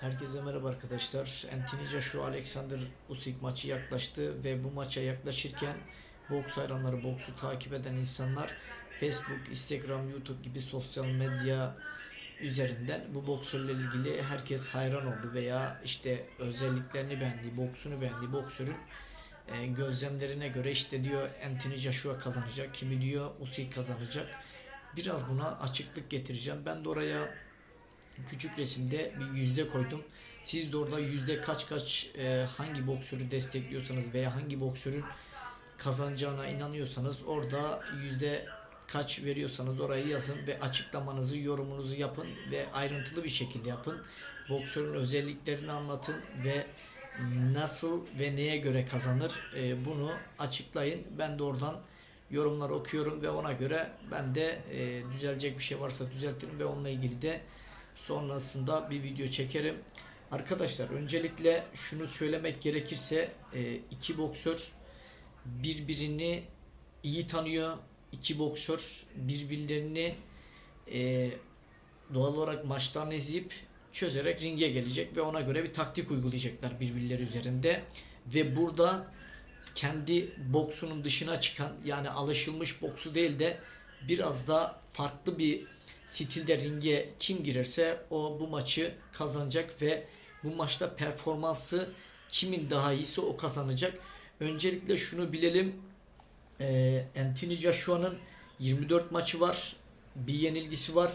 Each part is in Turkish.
Herkese merhaba arkadaşlar. Anthony Joshua Alexander Usyk maçı yaklaştı ve bu maça yaklaşırken boks hayranları, boksu takip eden insanlar Facebook, Instagram, YouTube gibi sosyal medya üzerinden bu boksörle ilgili herkes hayran oldu veya işte özelliklerini beğendiği, boksunu beğendiği boksörün e, gözlemlerine göre işte diyor Anthony Joshua kazanacak, kimi diyor Usyk kazanacak. Biraz buna açıklık getireceğim. Ben de oraya küçük resimde bir yüzde koydum. Siz de orada yüzde kaç kaç e, hangi boksörü destekliyorsanız veya hangi boksörün kazanacağına inanıyorsanız orada yüzde kaç veriyorsanız orayı yazın ve açıklamanızı, yorumunuzu yapın ve ayrıntılı bir şekilde yapın. Boksörün özelliklerini anlatın ve nasıl ve neye göre kazanır e, bunu açıklayın. Ben de oradan yorumlar okuyorum ve ona göre ben de e, düzelecek bir şey varsa düzeltirim ve onunla ilgili de sonrasında bir video çekerim. Arkadaşlar öncelikle şunu söylemek gerekirse e, iki boksör birbirini iyi tanıyor. İki boksör birbirlerini e, doğal olarak maçtan izleyip çözerek ringe gelecek ve ona göre bir taktik uygulayacaklar birbirleri üzerinde. Ve burada kendi boksunun dışına çıkan yani alışılmış boksu değil de biraz da farklı bir stilde ringe kim girerse o bu maçı kazanacak ve bu maçta performansı kimin daha iyisi o kazanacak. Öncelikle şunu bilelim. Ee, Anthony Joshua'nın 24 maçı var. Bir yenilgisi var.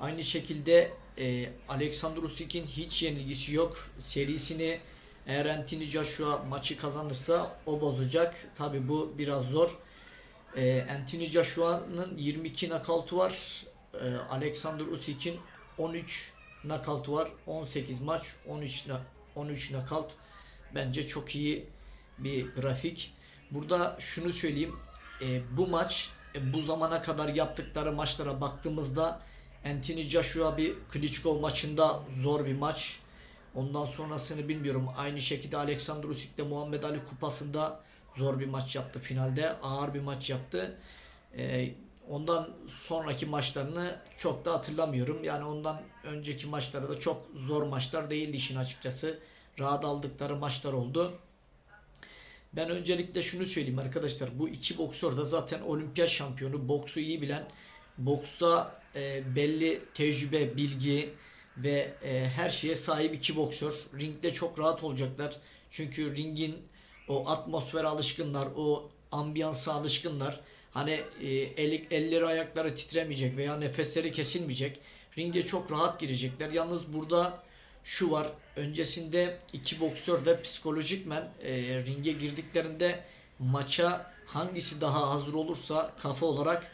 Aynı şekilde e, Alexander Usyk'in hiç yenilgisi yok. Serisini eğer Anthony Joshua maçı kazanırsa o bozacak. Tabi bu biraz zor. Ee, Anthony Joshua'nın 22 nakavtı var. Ee, Alexander Usyk'in 13 nakavtı var. 18 maç, 13 na- 13 nakavt. Bence çok iyi bir grafik. Burada şunu söyleyeyim. Ee, bu maç e, bu zamana kadar yaptıkları maçlara baktığımızda Anthony Joshua bir Klitschko maçında zor bir maç. Ondan sonrasını bilmiyorum. Aynı şekilde Alexander Usyk de Muhammed Ali kupasında zor bir maç yaptı finalde. Ağır bir maç yaptı. Ee, ondan sonraki maçlarını çok da hatırlamıyorum. Yani ondan önceki maçları da çok zor maçlar değildi işin açıkçası. Rahat aldıkları maçlar oldu. Ben öncelikle şunu söyleyeyim arkadaşlar. Bu iki boksör de zaten olimpiyat şampiyonu. Boksu iyi bilen, boksta e, belli tecrübe, bilgi ve e, her şeye sahip iki boksör. Ringde çok rahat olacaklar. Çünkü ringin o atmosfere alışkınlar, o ambiyansa alışkınlar. Hani e, el, elleri ayakları titremeyecek veya nefesleri kesilmeyecek. Ringe çok rahat girecekler. Yalnız burada şu var. Öncesinde iki boksör de psikolojikmen e, ringe girdiklerinde maça hangisi daha hazır olursa kafa olarak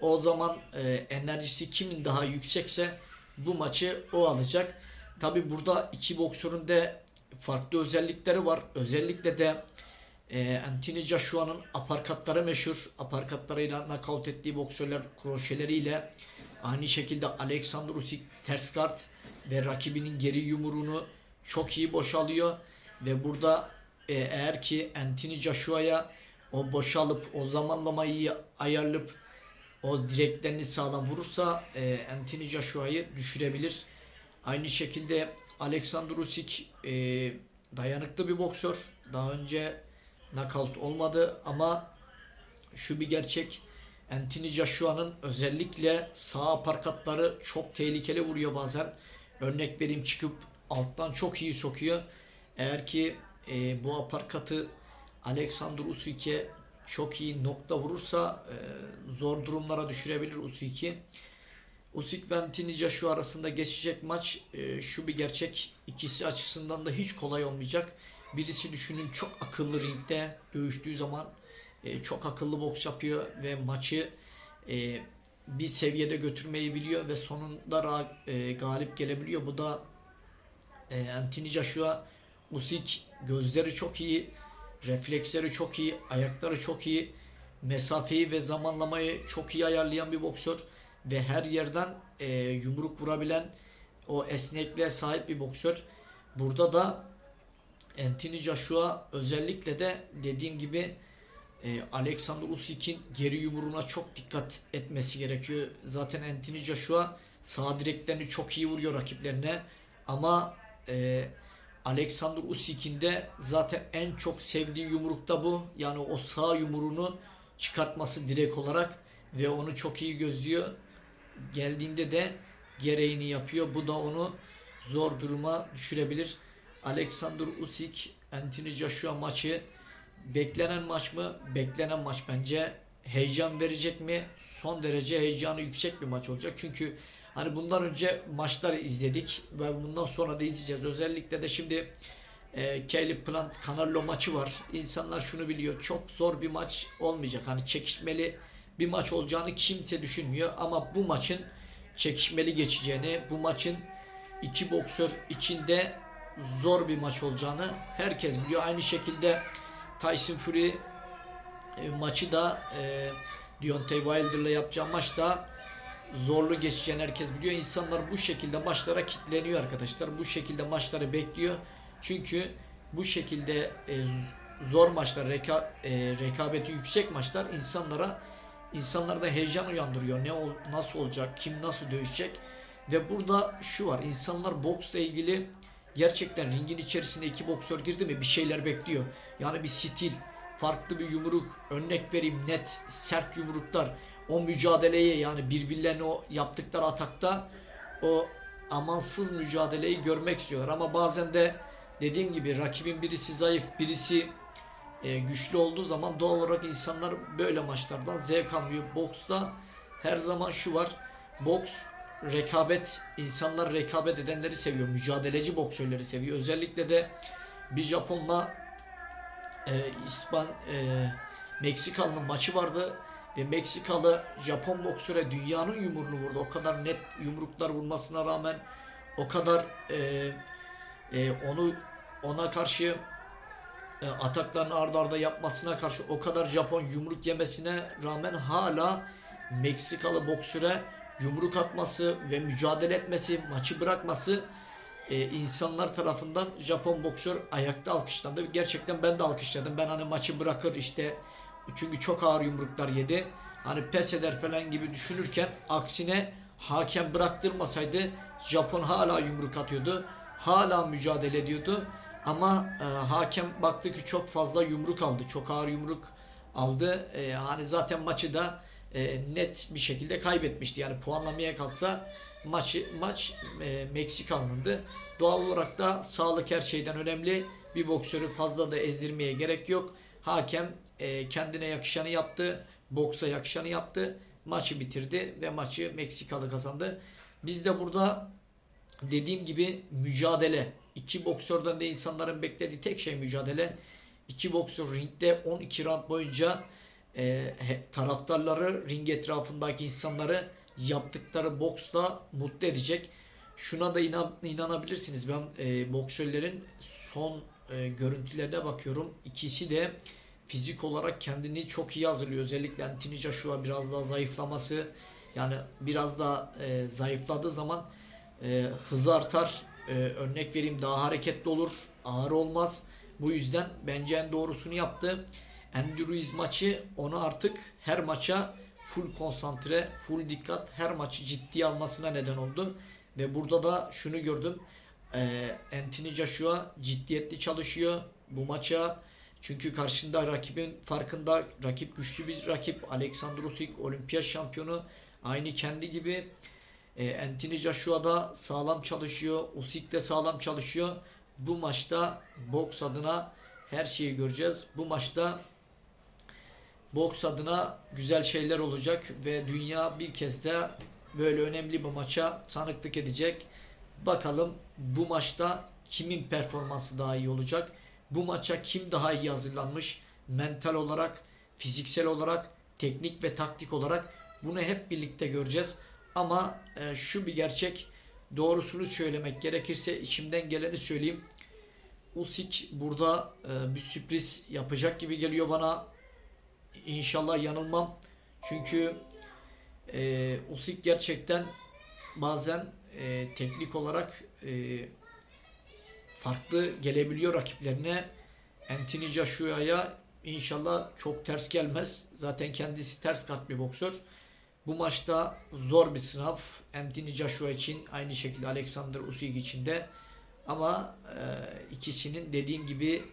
o zaman e, enerjisi kimin daha yüksekse bu maçı o alacak. Tabi burada iki boksörün de farklı özellikleri var. Özellikle de e, Anthony Joshua'nın aparkatları meşhur. Aparkatlarıyla nakavt ettiği boksörler kroşeleriyle aynı şekilde Alexander Usyk ters kart ve rakibinin geri yumruğunu çok iyi boşalıyor ve burada e, eğer ki Anthony Joshua'ya o boşalıp o zamanlamayı iyi ayarlayıp o direklerini sağlam vurursa e, Anthony Joshua'yı düşürebilir. Aynı şekilde Alexander Usyk e, dayanıklı bir boksör. Daha önce knockout olmadı ama şu bir gerçek Anthony Joshua'nın özellikle sağ aparkatları çok tehlikeli vuruyor bazen. Örnek vereyim çıkıp alttan çok iyi sokuyor. Eğer ki e, bu aparkatı Alexander Usyk'e çok iyi nokta vurursa e, zor durumlara düşürebilir Usyk'i. Usyk ve Anthony Joshua arasında geçecek maç e, şu bir gerçek. İkisi açısından da hiç kolay olmayacak. Birisi düşünün çok akıllı ringde dövüştüğü zaman e, çok akıllı boks yapıyor ve maçı e, bir seviyede götürmeyi biliyor ve sonunda e, galip gelebiliyor. Bu da e, Anthony Joshua Usyk gözleri çok iyi, refleksleri çok iyi, ayakları çok iyi, mesafeyi ve zamanlamayı çok iyi ayarlayan bir boksör ve her yerden e, yumruk vurabilen o esnekliğe sahip bir boksör. Burada da Anthony Joshua özellikle de dediğim gibi e, Alexander Usyk'in geri yumruğuna çok dikkat etmesi gerekiyor. Zaten Anthony Joshua sağ direklerini çok iyi vuruyor rakiplerine ama e, Alexander Usyk'in de zaten en çok sevdiği yumruk da bu. Yani o sağ yumruğunu çıkartması direkt olarak ve onu çok iyi gözlüyor. Geldiğinde de gereğini yapıyor. Bu da onu zor duruma düşürebilir. Alexander Usyk Anthony Joshua maçı beklenen maç mı? Beklenen maç bence. Heyecan verecek mi? Son derece heyecanı yüksek bir maç olacak. Çünkü hani bundan önce maçları izledik ve bundan sonra da izleyeceğiz. Özellikle de şimdi e, Caleb Plant Canelo maçı var. İnsanlar şunu biliyor. Çok zor bir maç olmayacak. Hani çekişmeli bir maç olacağını kimse düşünmüyor ama bu maçın çekişmeli geçeceğini, bu maçın iki boksör içinde zor bir maç olacağını herkes biliyor. Aynı şekilde Tyson Fury e, maçı da e, Deontay Wilder'la yapacağı maç da zorlu geçeceğini herkes biliyor. İnsanlar bu şekilde maçlara kitleniyor arkadaşlar. Bu şekilde maçları bekliyor. Çünkü bu şekilde e, zor maçlar, reka, e, rekabeti yüksek maçlar insanlara insanlarda heyecan uyandırıyor. Ne ol, nasıl olacak, kim nasıl dövüşecek? Ve burada şu var. insanlar boksla ilgili gerçekten ringin içerisine iki boksör girdi mi bir şeyler bekliyor. Yani bir stil, farklı bir yumruk, örnek vereyim net, sert yumruklar, o mücadeleye yani birbirlerine o yaptıkları atakta o amansız mücadeleyi görmek istiyorlar. Ama bazen de dediğim gibi rakibin birisi zayıf, birisi e, güçlü olduğu zaman doğal olarak insanlar böyle maçlardan zevk almıyor. Boksta her zaman şu var. Boks rekabet, insanlar rekabet edenleri seviyor. Mücadeleci boksörleri seviyor. Özellikle de bir Japonla e, İspan e, Meksikalı'nın maçı vardı ve Meksikalı Japon boksöre dünyanın yumruğunu vurdu. O kadar net yumruklar vurmasına rağmen o kadar e, e, onu ona karşı e, ataklarını ard arda yapmasına karşı o kadar Japon yumruk yemesine rağmen hala Meksikalı boksöre yumruk atması ve mücadele etmesi, maçı bırakması e, insanlar tarafından Japon boksör ayakta alkışlandı. Gerçekten ben de alkışladım. Ben hani maçı bırakır işte çünkü çok ağır yumruklar yedi. Hani pes eder falan gibi düşünürken aksine hakem bıraktırmasaydı Japon hala yumruk atıyordu. Hala mücadele ediyordu. Ama e, hakem baktı ki çok fazla yumruk aldı. Çok ağır yumruk aldı. E, hani zaten maçı da e, net bir şekilde kaybetmişti. Yani puanlamaya kalsa maçı maç e, Meksikalı'nındı. Doğal olarak da sağlık her şeyden önemli. Bir boksörü fazla da ezdirmeye gerek yok. Hakem e, kendine yakışanı yaptı. Boksa yakışanı yaptı. Maçı bitirdi ve maçı Meksikalı kazandı. Biz de burada dediğim gibi mücadele. İki boksörden de insanların beklediği tek şey mücadele. İki boksör ringde 12 round boyunca e, taraftarları ring etrafındaki insanları yaptıkları boksla mutlu edecek. Şuna da inan, inanabilirsiniz. Ben e, boksörlerin son e, görüntülerine bakıyorum. İkisi de fizik olarak kendini çok iyi hazırlıyor. Özellikle Anthony Joshua biraz daha zayıflaması yani biraz daha e, zayıfladığı zaman e, hızı artar. E, örnek vereyim daha hareketli olur. Ağır olmaz. Bu yüzden bence en doğrusunu yaptı. Andy Ruiz maçı onu artık her maça full konsantre, full dikkat, her maçı ciddiye almasına neden oldu. Ve burada da şunu gördüm. Ee, Anthony Joshua ciddiyetli çalışıyor bu maça. Çünkü karşında rakibin farkında rakip güçlü bir rakip. Alexander Usyk olimpiyat şampiyonu. Aynı kendi gibi. Ee, Anthony Joshua da sağlam çalışıyor. Usyk de sağlam çalışıyor. Bu maçta boks adına her şeyi göreceğiz. Bu maçta boks adına güzel şeyler olacak ve dünya bir kez de böyle önemli bir maça tanıklık edecek. Bakalım bu maçta kimin performansı daha iyi olacak? Bu maça kim daha iyi hazırlanmış? Mental olarak, fiziksel olarak, teknik ve taktik olarak bunu hep birlikte göreceğiz. Ama e, şu bir gerçek doğrusunu söylemek gerekirse içimden geleni söyleyeyim. Usyk burada e, bir sürpriz yapacak gibi geliyor bana. İnşallah yanılmam. Çünkü e, Usyk gerçekten bazen e, teknik olarak e, farklı gelebiliyor rakiplerine. Anthony Joshua'ya inşallah çok ters gelmez. Zaten kendisi ters kat bir boksör. Bu maçta zor bir sınav. Anthony Joshua için aynı şekilde Alexander Usyk için de. Ama e, ikisinin dediğim gibi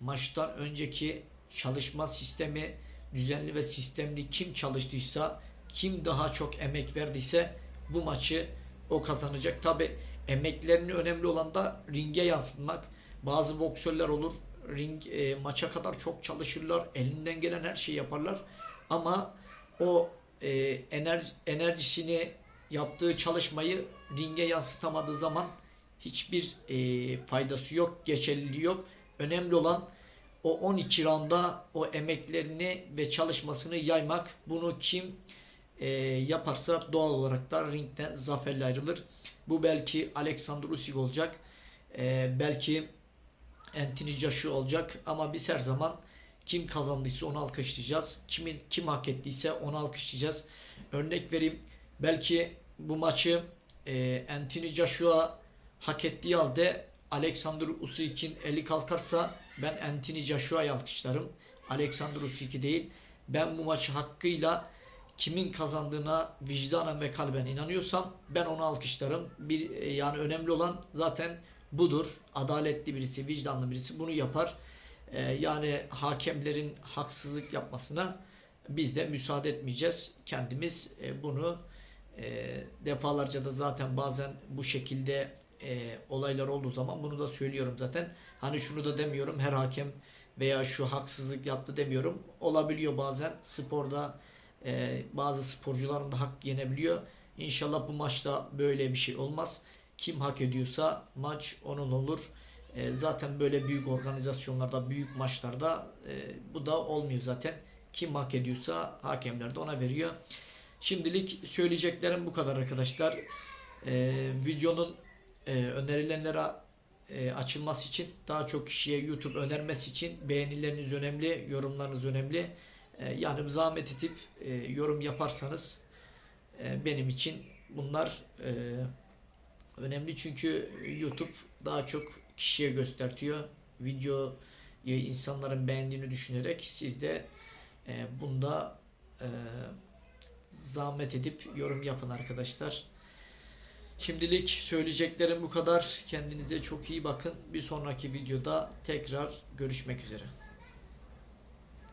maçtan önceki çalışma sistemi düzenli ve sistemli kim çalıştıysa kim daha çok emek verdiyse bu maçı o kazanacak. Tabi emeklerini önemli olan da ringe yansıtmak. Bazı boksörler olur ring e, maça kadar çok çalışırlar. Elinden gelen her şeyi yaparlar. Ama o e, enerji, enerjisini yaptığı çalışmayı ringe yansıtamadığı zaman hiçbir e, faydası yok, geçerliliği yok. Önemli olan o 12 rounda o emeklerini ve çalışmasını yaymak. Bunu kim e, yaparsa doğal olarak da ringden zaferle ayrılır. Bu belki Alexander Usyk olacak. E, belki Anthony Joshua olacak ama biz her zaman kim kazandıysa onu alkışlayacağız. Kimin kim hak ettiyse onu alkışlayacağız. Örnek vereyim. Belki bu maçı e, Anthony Joshua hak ettiği halde Alexander Usyk'in eli kalkarsa ben Anthony Joshua'yı alkışlarım. Alexander Usyk'i değil. Ben bu maçı hakkıyla kimin kazandığına vicdanen ve kalben inanıyorsam ben onu alkışlarım. Bir e, yani önemli olan zaten budur. Adaletli birisi, vicdanlı birisi bunu yapar. Ee, yani hakemlerin haksızlık yapmasına biz de müsaade etmeyeceğiz. Kendimiz e, bunu e, defalarca da zaten bazen bu şekilde e, olaylar olduğu zaman bunu da söylüyorum zaten. Hani şunu da demiyorum her hakem veya şu haksızlık yaptı demiyorum. Olabiliyor bazen sporda e, bazı sporcuların da hak yenebiliyor. İnşallah bu maçta böyle bir şey olmaz. Kim hak ediyorsa maç onun olur. E, zaten böyle büyük organizasyonlarda, büyük maçlarda e, bu da olmuyor zaten. Kim hak ediyorsa hakemler de ona veriyor. Şimdilik söyleyeceklerim bu kadar arkadaşlar. E, videonun e, önerilenlere e, açılması için daha çok kişiye YouTube önermesi için beğenileriniz önemli, yorumlarınız önemli. E, yani zahmet edip e, yorum yaparsanız e, benim için bunlar e, önemli çünkü YouTube daha çok kişiye göstertiyor. Videoyu insanların beğendiğini düşünerek siz de e, bunda e, zahmet edip yorum yapın arkadaşlar. Şimdilik söyleyeceklerim bu kadar. Kendinize çok iyi bakın. Bir sonraki videoda tekrar görüşmek üzere.